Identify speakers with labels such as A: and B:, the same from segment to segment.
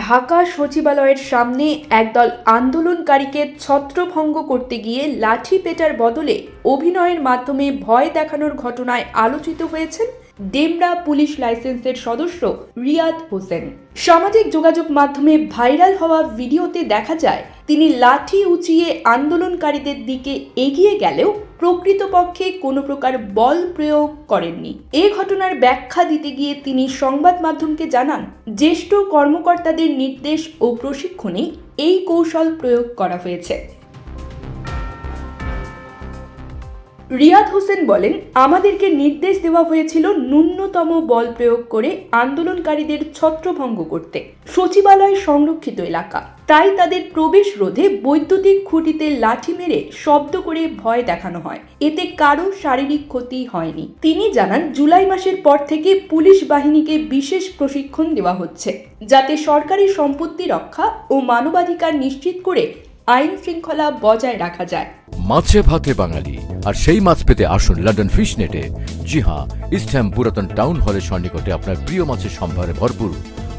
A: ঢাকা সচিবালয়ের সামনে একদল আন্দোলনকারীকে ছত্রভঙ্গ করতে গিয়ে লাঠি পেটার বদলে অভিনয়ের মাধ্যমে ভয় দেখানোর ঘটনায় আলোচিত হয়েছেন ডেমরা পুলিশ লাইসেন্সের সদস্য রিয়াদ হোসেন। সামাজিক যোগাযোগ মাধ্যমে ভাইরাল হওয়া ভিডিওতে দেখা যায়, তিনি লাঠি উঁচিয়ে আন্দোলনকারীদের দিকে এগিয়ে গেলেও প্রকৃতপক্ষে কোনো প্রকার বল প্রয়োগ করেননি। এ ঘটনার ব্যাখ্যা দিতে গিয়ে তিনি সংবাদ মাধ্যমকে জানান, জ্যেষ্ঠ কর্মকর্তাদের নির্দেশ ও প্রশিক্ষণে এই কৌশল প্রয়োগ করা হয়েছে। রিয়াদ হোসেন বলেন, আমাদেরকে নির্দেশ দেওয়া হয়েছিল ন্যূনতম বল প্রয়োগ করে আন্দোলনকারীদের ছত্রভঙ্গ করতে। সচিবালয় সংরক্ষিত এলাকা। তাই তাদের প্রবেশ রোধে বৈদ্যুতিক খুঁটিতে লাঠি মেরে শব্দ করে ভয় দেখানো হয়। এতে কারও শারীরিক ক্ষতি হয়নি। তিনি জানান, জুলাই মাসের পর থেকে পুলিশ বাহিনীকে বিশেষ প্রশিক্ষণ দেওয়া হচ্ছে। যাতে সরকারি সম্পত্তি রক্ষা ও মানবাধিকার নিশ্চিত করে আইন শৃঙ্খলা বজায় রাখা যায়।
B: মাছে ভাতে বাঙালি আর সেই মাছ পেতে আসুন লন্ডন ফিশ নেটে জি হ্যাঁ ইস্টহ্যাম পুরাতন টাউন হলের সন্নিকটে আপনার প্রিয় মাছের সম্ভারে ভরপুর।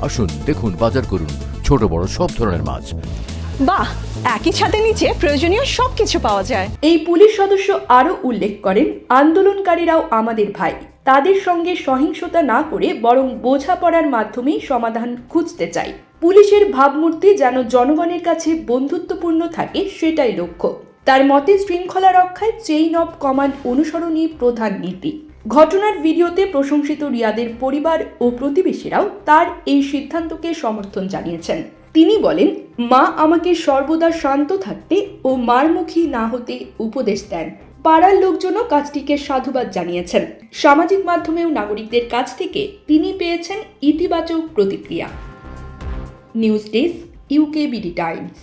B: আসুন দেখুন বাজার করুন ছোট বড় সব ধরনের মাছ।
C: বাহ একই ছাদের নিচে প্রয়োজনীয় সবকিছু পাওয়া যায়।
A: এই পুলিশ সদস্য আরও উল্লেখ করেন আন্দোলনকারীরাও আমাদের ভাই। তাদের সঙ্গে সহিংসতা না করে বরং বোঝাপড়ার মাধ্যমেই সমাধান খুঁজতে চাই। পুলিশের ভাবমূর্তি যেন জনগণের কাছে বন্ধুত্বপূর্ণ থাকে, সেটাই লক্ষ্য। তার মতে, শৃঙ্খলা রক্ষায় চেইন অফ কমান্ড অনুসরণই প্রধান নীতি। ঘটনার ভিডিওতে প্রশংসিত রিয়াদের পরিবার ও প্রতিবেশীরাও তার এই সিদ্ধান্তকে সমর্থন জানিয়েছেন। তিনি বলেন, মা আমাকে সর্বদা শান্ত থাকতে ও মারমুখী না হতে উপদেশ দেন। পাড়ার লোকজনও কাজটিকে সাধুবাদ জানিয়েছেন। সামাজিক মাধ্যমেও নাগরিকদের কাছ থেকে তিনি পেয়েছেন ইতিবাচক প্রতিক্রিয়া। News desk UK BD Times.